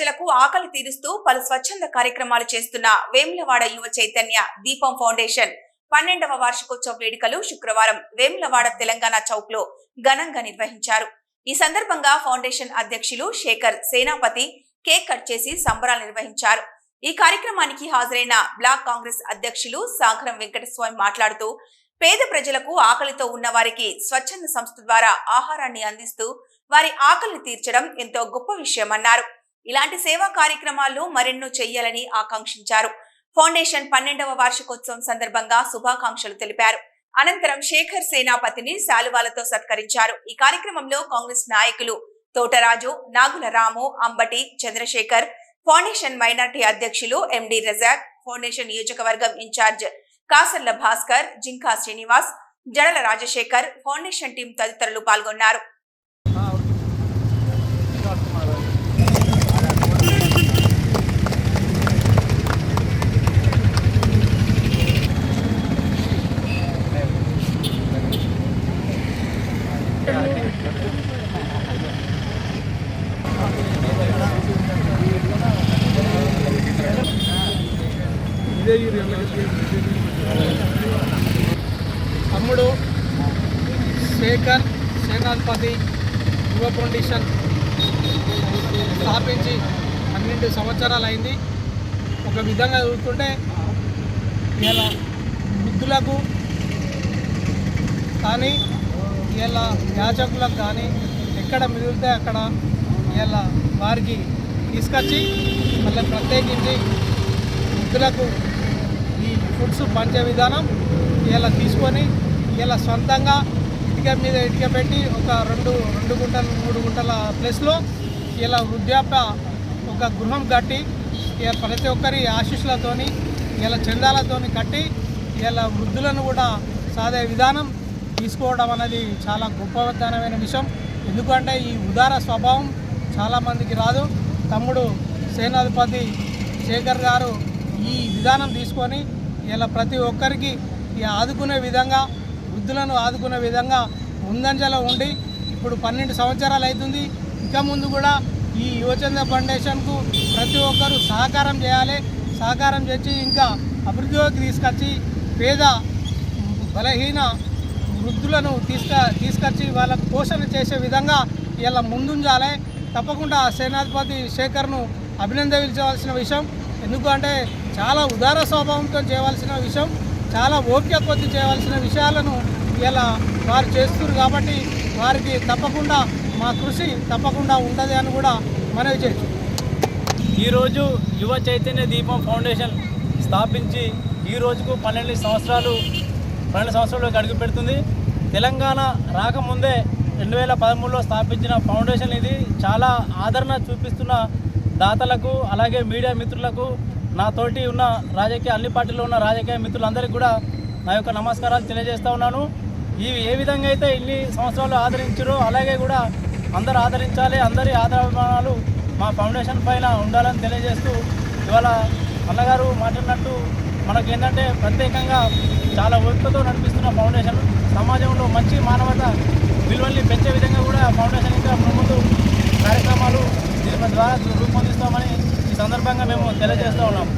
ప్రజలకు ఆకలి తీరుస్తూ పలు స్వచ్ఛంద కార్యక్రమాలు చేస్తున్న వేములవాడ యువ చైతన్య దీపం ఫౌండేషన్. పన్నెండవ వార్షికోత్సవ వేడుకలు శుక్రవారం వేములవాడ తెలంగాణ చౌక్లో ఘనంగా నిర్వహించారు. ఈ సందర్భంగా ఫౌండేషన్ అధ్యక్షులు శేఖర్ సేనాపతి కేక్ కట్ చేసి సంబరాలు నిర్వహించారు. ఈ కార్యక్రమానికి హాజరైన బ్లాక్ కాంగ్రెస్ అధ్యక్షులు సాగరం వెంకటస్వామి మాట్లాడుతూ పేద ప్రజలకు ఆకలితో ఉన్న వారికి స్వచ్ఛంద సంస్థ ద్వారా ఆహారాన్ని అందిస్తూ వారి ఆకలిని తీర్చడం ఎంతో గొప్ప విషయమన్నారు. ఇలాంటి సేవా కార్యక్రమాలు మరెన్నో చేయాలని ఆకాంక్షించారు. ఫౌండేషన్ పన్నెండవ వార్షికోత్సవం సందర్భంగా శుభాకాంక్షలు తెలిపారు. అనంతరం శేఖర్ సేనాపతిని శాలువాలతో సత్కరించారు. ఈ కార్యక్రమంలో కాంగ్రెస్ నాయకులు తోటరాజు నాగుల రాము అంబటి చంద్రశేఖర్ ఫౌండేషన్ మైనార్టీ అధ్యక్షులు ఎండి రజాక్ ఫౌండేషన్ నియోజకవర్గం incharge Kasarla Bhaskar Jinka Srinivas Jadala Rajasekhar foundation team తదితరులు పాల్గొన్నారు. తమ్ముడు శేఖర్ సేనాధిపతి యువ ఫౌండేషన్ స్థాపించి పన్నెండు సంవత్సరాలు అయింది. ఒక విధంగా చూస్తుంటే ఇలా వృద్ధులకు కానీ ఇలా యాచకులకు కానీ ఎక్కడ మిగిలితే అక్కడ ఇలా వారికి తీసుకొచ్చి మళ్ళీ ప్రత్యేకించి వృద్ధులకు ఫుడ్స్ పంచే విధానం ఇలా తీసుకొని ఇలా సొంతంగా ఇటుక మీద ఇటుక పెట్టి ఒక రెండు రెండు గుంటలు మూడు గుంటల ప్లేస్లో ఇలా వృద్ధాప్య ఒక గృహం కట్టి ఇలా ప్రతి ఒక్కరి ఆశీస్సులతోని ఇలా చందాలతోని కట్టి ఇలా వృద్ధులను కూడా సాదే విధానం తీసుకోవడం అనేది చాలా గొప్పతనమైన విషయం. ఎందుకంటే ఈ ఉదార స్వభావం చాలామందికి రాదు. తమ్ముడు సేనాధిపతి శేఖర్ గారు ఈ విధానం తీసుకొని ఇలా ప్రతి ఒక్కరికి ఈ ఆదుకునే విధంగా వృద్ధులను ఆదుకునే విధంగా ముందంజలో ఉండి ఇప్పుడు పన్నెండు సంవత్సరాలు అవుతుంది ఇంకా ముందు కూడా ఈ యువచంద్ర ఫౌండేషన్కు ప్రతి ఒక్కరూ సహకారం చేయాలి. సహకారం చేసి ఇంకా అభివృద్ధిలోకి తీసుకొచ్చి పేద బలహీన వృద్ధులను తీసుక తీసుకొచ్చి వాళ్ళకు పోషణ చేసే విధంగా ఇలా ముందుంచాలి. తప్పకుండా సేనాధిపతి శేఖర్ను అభినందించవలసిన విషయం. ఎందుకంటే చాలా ఉదార స్వభావంతో చేయవలసిన విషయం చాలా ఓపిక కొద్ది చేయవలసిన విషయాలను ఇలా వారు చేస్తున్నారు కాబట్టి వారికి తప్పకుండా మా కృషి తప్పకుండా ఉంటుంది అని కూడా మనవి చేయొచ్చు. ఈరోజు యువ చైతన్య దీపం ఫౌండేషన్ స్థాపించి ఈ రోజుకు పన్నెండు సంవత్సరాలు పన్నెండు సంవత్సరాలు అడుగు పెడుతుంది. తెలంగాణ రాకముందే రెండు వేల పదమూడులో స్థాపించిన ఫౌండేషన్ ఇది. చాలా ఆదరణ చూపిస్తున్న దాతలకు అలాగే మీడియా మిత్రులకు నాతోటి ఉన్న రాజకీయ అన్ని పార్టీలో ఉన్న రాజకీయ మిత్రులందరికీ కూడా నా యొక్క నమస్కారాలు తెలియజేస్తూ ఉన్నాను. ఇవి ఏ విధంగా అయితే ఇన్ని సంవత్సరాలు ఆదరించారో అలాగే కూడా అందరు ఆదరించాలి అందరి ఆదరణలు మా ఫౌండేషన్ పైన ఉండాలని తెలియజేస్తూ ఇవాళ అన్నగారు మాట్లాడినట్టు మనకు ఏంటంటే ప్రత్యేకంగా చాలా ఓపికతో నడిపిస్తున్న ఫౌండేషన్. సమాజంలో మంచి మానవత విలువల్ని పెంచే విధంగా కూడా ఫౌండేషన్ ఇంకా ముందు కార్యక్రమాలు దీని ద్వారా రూపొందిస్తామని సందర్భంగా మేము తెలియజేస్తూ ఉన్నాం.